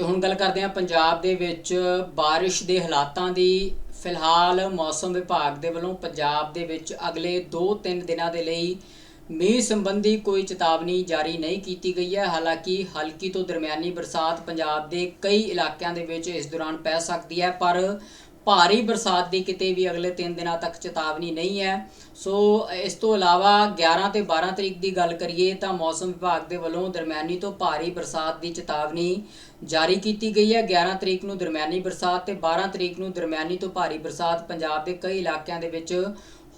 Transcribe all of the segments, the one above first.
ਤੇ ਹੁਣ ਗੱਲ ਕਰਦੇ ਹਾਂ ਪੰਜਾਬ ਦੇ ਵਿੱਚ ਬਾਰਿਸ਼ ਦੇ ਹਾਲਾਤਾਂ ਦੀ। ਫਿਲਹਾਲ ਮੌਸਮ ਵਿਭਾਗ ਦੇ ਵੱਲੋਂ ਪੰਜਾਬ ਦੇ ਵਿੱਚ ਅਗਲੇ 2-3 ਦਿਨਾਂ ਦੇ ਲਈ ਮੀਂਹ ਸੰਬੰਧੀ ਕੋਈ ਚੇਤਾਵਨੀ ਜਾਰੀ ਨਹੀਂ ਕੀਤੀ ਗਈ ਹੈ। ਹਾਲਾਂਕਿ ਹਲਕੀ ਤੋਂ ਦਰਮਿਆਨੀ ਬਰਸਾਤ ਪੰਜਾਬ ਦੇ ਕਈ ਇਲਾਕਿਆਂ ਦੇ ਵਿੱਚ ਇਸ ਦੌਰਾਨ ਪੈ ਸਕਦੀ ਹੈ, ਪਰ ਭਾਰੀ ਬਰਸਾਤ ਦੀ ਕਿਤੇ ਵੀ ਅਗਲੇ 3 ਦਿਨਾਂ ਤੱਕ ਚੇਤਾਵਨੀ ਨਹੀਂ ਹੈ। ਸੋ, ਇਸ ਤੋਂ ਇਲਾਵਾ 11 ਤੇ 12 ਤਰੀਕ ਦੀ ਗੱਲ ਕਰੀਏ ਤਾਂ ਮੌਸਮ ਵਿਭਾਗ ਦੇ ਵੱਲੋਂ ਦਰਮਿਆਨੀ ਤੋਂ ਭਾਰੀ ਬਰਸਾਤ ਦੀ ਚੇਤਾਵਨੀ ਜਾਰੀ ਕੀਤੀ ਗਈ ਹੈ। 11 ਤਰੀਕ ਨੂੰ ਦਰਮਿਆਨੀ ਬਰਸਾਤ ਤੇ 12 ਤਰੀਕ ਨੂੰ ਦਰਮਿਆਨੀ ਤੋਂ ਭਾਰੀ ਬਰਸਾਤ ਪੰਜਾਬ ਦੇ ਕਈ ਇਲਾਕਿਆਂ ਦੇ ਵਿੱਚ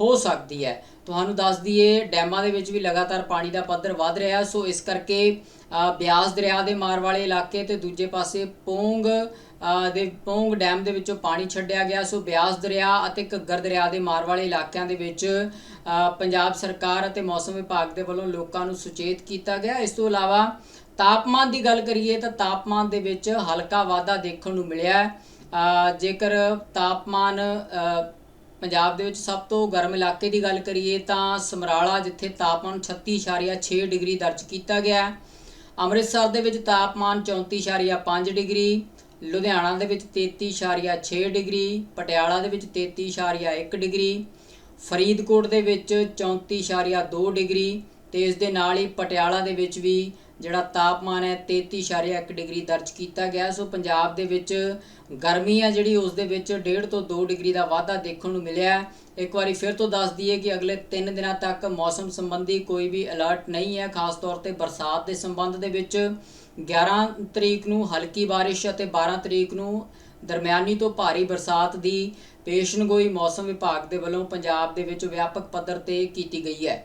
ਹੋ ਸਕਦੀ ਹੈ। ਤੁਹਾਨੂੰ ਦੱਸ ਦਈਏ, ਡੈਮਾਂ ਦੇ ਵਿੱਚ ਵੀ ਲਗਾਤਾਰ ਪਾਣੀ ਦਾ ਪੱਧਰ ਵੱਧ ਰਿਹਾ ਸੋ ਇਸ ਕਰਕੇ ਬਿਆਸ ਦਰਿਆ ਦੇ ਮਾਰ ਵਾਲੇ ਇਲਾਕੇ ਤੇ ਦੂਜੇ ਪਾਸੇ ਪੋਂਗ ਦੇ, ਪੋਂਗ ਡੈਮ ਦੇ ਵਿੱਚੋਂ ਪਾਣੀ ਛੱਡਿਆ ਗਿਆ। ਸੋ ਬਿਆਸ ਦਰਿਆ ਅਤੇ ਘੱਗਰ ਦਰਿਆ ਦੇ ਮਾਰ ਵਾਲੇ ਇਲਾਕਿਆਂ ਦੇ ਵਿੱਚ ਪੰਜਾਬ ਸਰਕਾਰ ਅਤੇ ਮੌਸਮ ਵਿਭਾਗ ਦੇ ਵੱਲੋਂ ਲੋਕਾਂ ਨੂੰ ਸੁਚੇਤ ਕੀਤਾ ਗਿਆ। ਇਸ ਤੋਂ ਇਲਾਵਾ ਤਾਪਮਾਨ ਦੀ ਗੱਲ ਕਰੀਏ ਤਾਂ ਤਾਪਮਾਨ ਦੇ ਵਿੱਚ ਹਲਕਾ ਵਾਧਾ ਦੇਖਣ ਨੂੰ ਮਿਲਿਆ ਜੇਕਰ ਤਾਪਮਾਨ ਪੰਜਾਬ ਦੇ ਵਿੱਚ ਸਭ ਤੋਂ ਗਰਮ ਇਲਾਕੇ ਦੀ ਗੱਲ ਕਰੀਏ ਤਾਂ ਸਮਰਾਲਾ, ਜਿੱਥੇ ਤਾਪਮਾਨ 36.6 ਡਿਗਰੀ ਦਰਜ ਕੀਤਾ ਗਿਆ ਅੰਮ੍ਰਿਤਸਰ ਦੇ ਵਿੱਚ ਤਾਪਮਾਨ 34.5 ਡਿਗਰੀ, ਲੁਧਿਆਣਾ ਦੇ ਵਿੱਚ 33.6 ਡਿਗਰੀ, ਪਟਿਆਲਾ ਦੇ ਵਿੱਚ 33.1 ਡਿਗਰੀ, ਫਰੀਦਕੋਟ ਦੇ ਵਿੱਚ 34.2 ਡਿਗਰੀ ਤੇ ਇਸ ਦੇ ਨਾਲ ਹੀ ਪਟਿਆਲਾ ਦੇ ਵਿੱਚ ਵੀ ਜਿਹੜਾ ਤਾਪਮਾਨ ਹੈ 33.1 ਡਿਗਰੀ ਦਰਜ ਕੀਤਾ ਗਿਆ। ਸੋ ਪੰਜਾਬ ਦੇ ਵਿੱਚ ਗਰਮੀ ਹੈ ਜਿਹੜੀ, ਉਸ ਦੇ ਵਿੱਚ 1.5 ਤੋਂ 2 ਡਿਗਰੀ ਦਾ ਵਾਧਾ ਦੇਖਣ ਨੂੰ ਮਿਲਿਆ ਇੱਕ ਵਾਰੀ ਫਿਰ ਤੋਂ ਦੱਸ ਦਈਏ ਕਿ ਅਗਲੇ 3 ਦਿਨਾਂ ਤੱਕ ਮੌਸਮ ਸੰਬੰਧੀ ਕੋਈ ਵੀ ਅਲਰਟ ਨਹੀਂ ਹੈ। ਖਾਸ ਤੌਰ ਤੇ ਬਰਸਾਤ ਦੇ ਸੰਬੰਧ ਦੇ ਵਿੱਚ 11 ਤਰੀਕ ਨੂੰ ਹਲਕੀ ਬਾਰਿਸ਼ ਅਤੇ 12 ਤਰੀਕ ਨੂੰ ਦਰਮਿਆਨੀ ਤੋਂ ਭਾਰੀ ਬਰਸਾਤ ਦੀ ਪੇਸ਼ਨਗੋਈ ਮੌਸਮ ਵਿਭਾਗ ਦੇ ਵੱਲੋਂ ਪੰਜਾਬ ਦੇ ਵਿੱਚ ਵਿਆਪਕ ਪੱਧਰ ਤੇ ਕੀਤੀ ਗਈ ਹੈ।